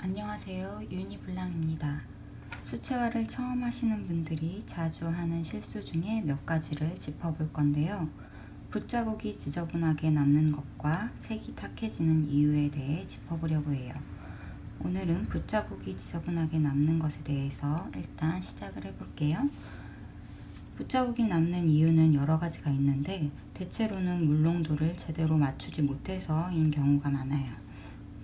안녕하세요. 유니블랑입니다. 수채화를 처음 하시는 분들이 자주 하는 실수 중에 몇 가지를 짚어볼 건데요. 붓자국이 지저분하게 남는 것과 색이 탁해지는 이유에 대해 짚어보려고 해요. 오늘은 붓자국이 지저분하게 남는 것에 대해서 일단 시작을 해볼게요. 붓자국이 남는 이유는 여러 가지가 있는데 대체로는 물농도를 제대로 맞추지 못해서인 경우가 많아요.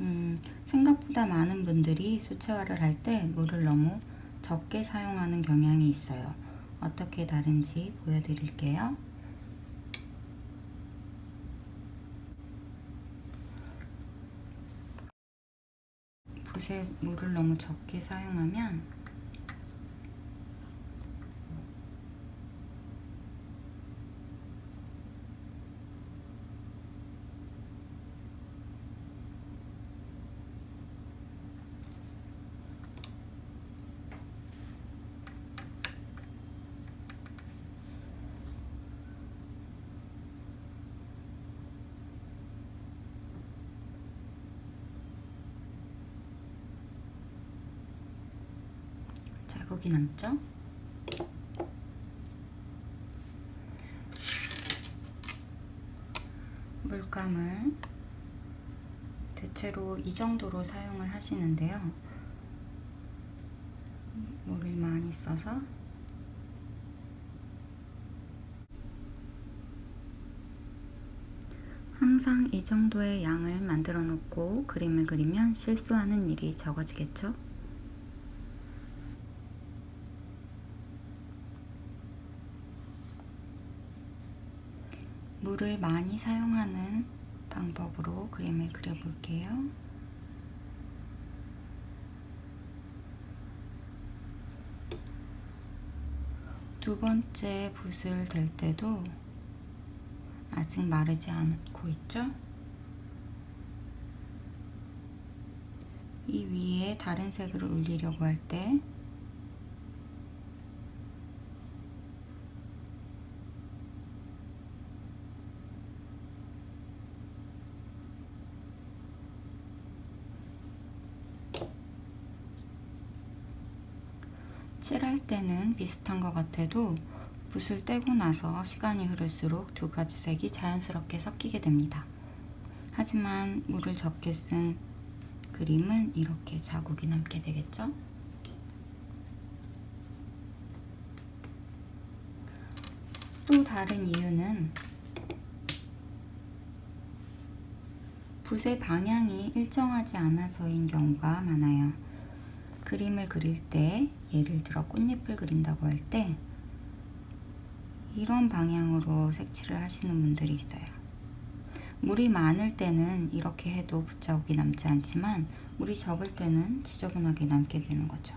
음, 생각보다 많은 분들이 수채화를 할 때 물을 너무 적게 사용하는 경향이 있어요. 어떻게 다른지 보여드릴게요. 붓에 물을 너무 적게 사용하면 자국이 남죠? 물감을 대체로 이 정도로 사용을 하시는데요. 물을 많이 써서 항상 이 정도의 양을 만들어 놓고 그림을 그리면 실수하는 일이 적어지겠죠? 물을 많이 사용하는 방법으로 그림을 그려볼게요. 두 번째 붓을 댈 때도 아직 마르지 않고 있죠? 이 위에 다른 색을 올리려고 할 때 칠할 때는 비슷한 것 같아도 붓을 떼고 나서 시간이 흐를수록 두 가지 색이 자연스럽게 섞이게 됩니다. 하지만 물을 적게 쓴 그림은 이렇게 자국이 남게 되겠죠? 또 다른 이유는 붓의 방향이 일정하지 않아서인 경우가 많아요. 그림을 그릴 때 예를 들어 꽃잎을 그린다고 할 때 이런 방향으로 색칠을 하시는 분들이 있어요. 물이 많을 때는 이렇게 해도 붓자국이 남지 않지만 물이 적을 때는 지저분하게 남게 되는 거죠.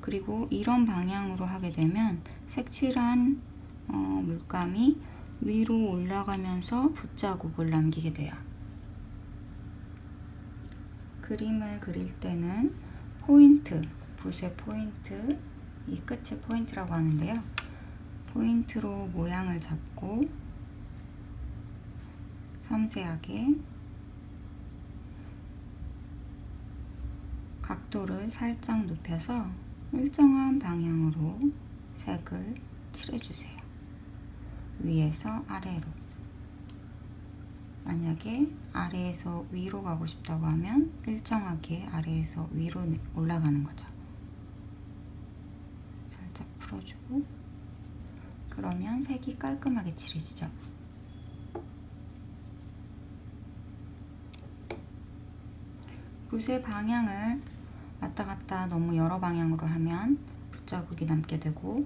그리고 이런 방향으로 하게 되면 색칠한 어, 물감이 위로 올라가면서 붓자국을 남기게 돼요. 그림을 그릴 때는 포인트, 붓의 포인트, 이 끝을 포인트라고 하는데요. 포인트로 모양을 잡고 섬세하게 각도를 살짝 눕혀서 일정한 방향으로 색을 칠해주세요. 위에서 아래로. 만약에 아래에서 위로 가고 싶다고 하면 일정하게 아래에서 위로 올라가는 거죠. 살짝 풀어주고 그러면 색이 깔끔하게 칠해지죠. 붓의 방향을 왔다 갔다 너무 여러 방향으로 하면 붓자국이 남게 되고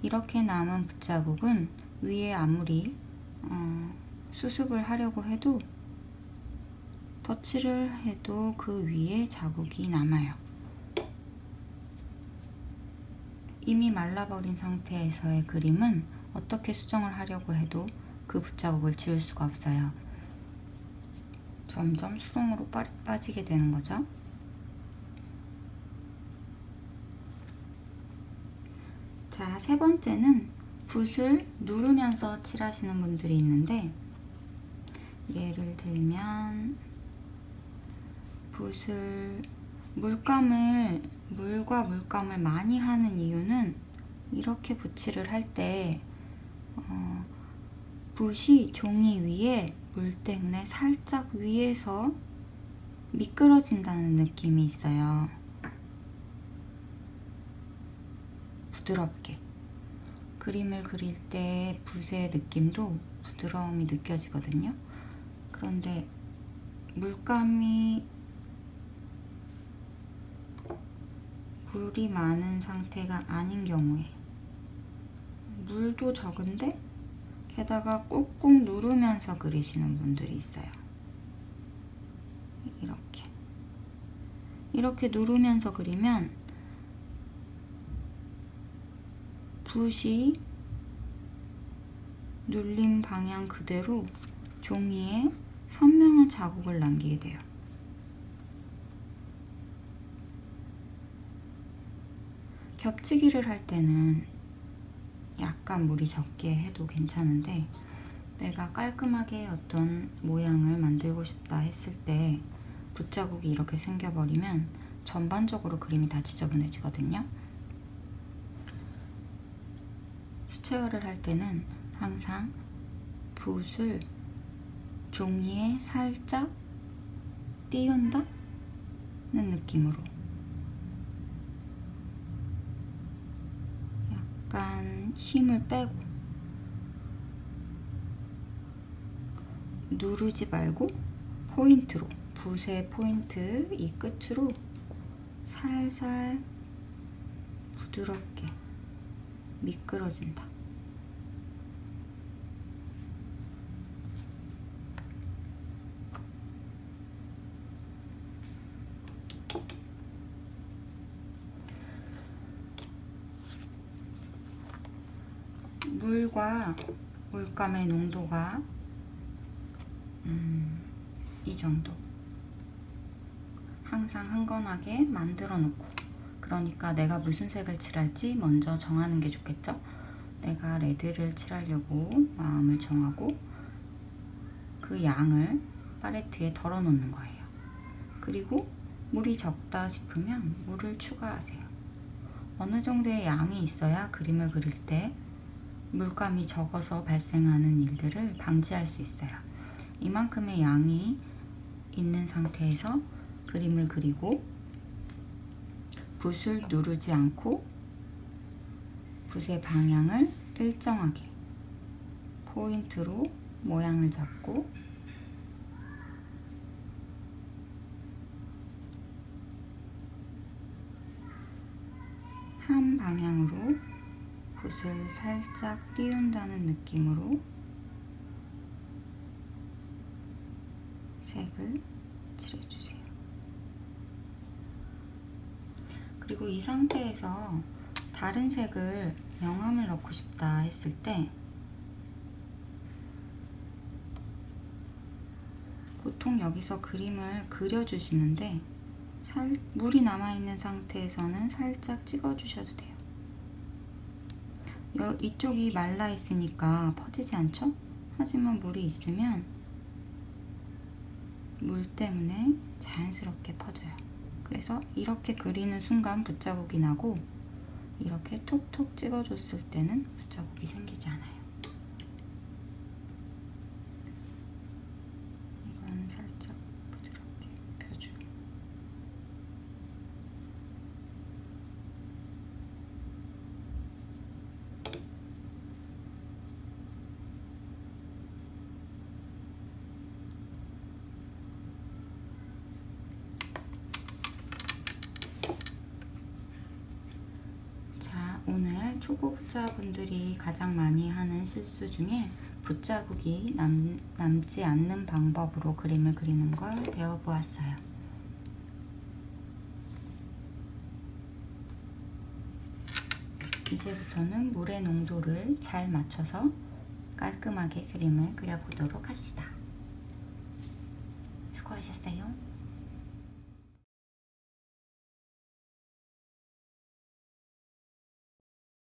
이렇게 남은 붓자국은 위에 아무리 어, 수습을 하려고 해도 덧칠을 해도 그 위에 자국이 남아요. 이미 말라버린 상태에서의 그림은 어떻게 수정을 하려고 해도 그 붓자국을 지울 수가 없어요. 점점 수렁으로 빠지게 되는 거죠. 자, 세 번째는 붓을 누르면서 칠하시는 분들이 있는데 예를 들면 붓을 물감을 물과 물감을 많이 하는 이유는 이렇게 붓칠을 할때 어, 붓이 종이 위에 물 때문에 살짝 위에서 미끄러진다는 느낌이 있어요. 부드럽게. 그림을 그릴 때 붓의 느낌도 부드러움이 느껴지거든요. 그런데 물감이 물이 많은 상태가 아닌 경우에 물도 적은데 게다가 꾹꾹 누르면서 그리시는 분들이 있어요. 이렇게. 이렇게 누르면서 그리면 붓이 눌린 방향 그대로 종이에 선명한 자국을 남기게 돼요. 겹치기를 할 때는 약간 물이 적게 해도 괜찮은데 내가 깔끔하게 어떤 모양을 만들고 싶다 했을 때 붓자국이 이렇게 생겨버리면 전반적으로 그림이 다 지저분해지거든요. 수채화를 할 때는 항상 붓을 종이에 살짝 띄운다는 느낌으로. 약간 힘을 빼고. 누르지 말고 포인트로 붓의 포인트 이 끝으로 살살 부드럽게 미끄러진다. 물과 물감의 농도가 음, 이 정도. 항상 흥건하게 만들어 놓고 그러니까 내가 무슨 색을 칠할지 먼저 정하는 게 좋겠죠? 내가 레드를 칠하려고 마음을 정하고 그 양을 팔레트에 덜어 놓는 거예요. 그리고 물이 적다 싶으면 물을 추가하세요. 어느 정도의 양이 있어야 그림을 그릴 때 물감이 적어서 발생하는 일들을 방지할 수 있어요. 이만큼의 양이 있는 상태에서 그림을 그리고 붓을 누르지 않고 붓의 방향을 일정하게 포인트로 모양을 잡고 한 방향으로 붓을 살짝 띄운다는 느낌으로 색을 칠해주세요. 그리고 이 상태에서 다른 색을 명암을 넣고 싶다 했을 때 보통 여기서 그림을 그려주시는데 살, 물이 남아있는 상태에서는 살짝 찍어주셔도 돼요. 여, 이쪽이 말라 있으니까 퍼지지 않죠? 하지만 물이 있으면 물 때문에 자연스럽게 퍼져요. 그래서 이렇게 그리는 순간 붓자국이 나고 이렇게 톡톡 찍어줬을 때는 붓자국이 생기지 않아요. 이건 살짝 부드럽게 펴줘요. 자, 오늘 초보자분들이 가장 많이 하는 실수 중에 붓자국이 남, 남지 않는 방법으로 그림을 그리는 걸 배워보았어요. 이제부터는 물의 농도를 잘 맞춰서 깔끔하게 그림을 그려보도록 합시다. 수고하셨어요.